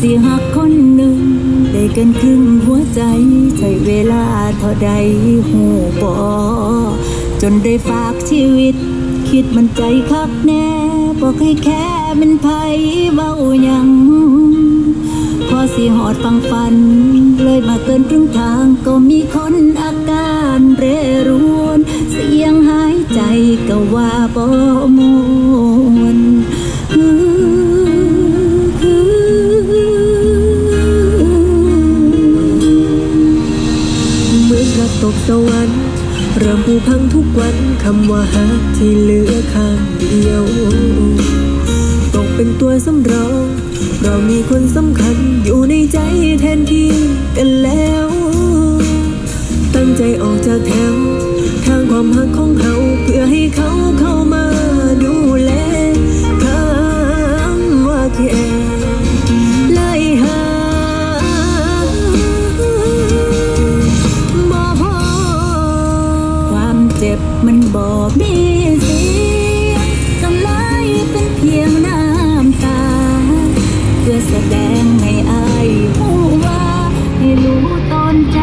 สิหักคนหนึ่ง ได้เกินครึ่งหัวใจ ใช้เวลาเท่าใดหูบอจนได้ฝากชีวิต คิดมันใจคักแน่บอกให้แค่มันไผเบายังพอสิหอดฟังฟัน เลยมาเกินครึ่งทางก็มีคนอาการเรรวน เสียงหายใจก็ว่าบ่ม ตกสวรรค์เริ่มผูพังทุกวันคำว่าฮักที่เหลือข้างเดียว ตกเป็นตัวสำรอง เรามีคนสำคัญอยู่ในใจแทนที่กันแล้ว ตั้งใจออกจากแถว ทางความฮักของเขา จ็บมันบอกดีสิทำลยเป็นเพียงน้ำตา เพื่อแสดงให้อายผู้ว่า ให้รู้ตอนใจ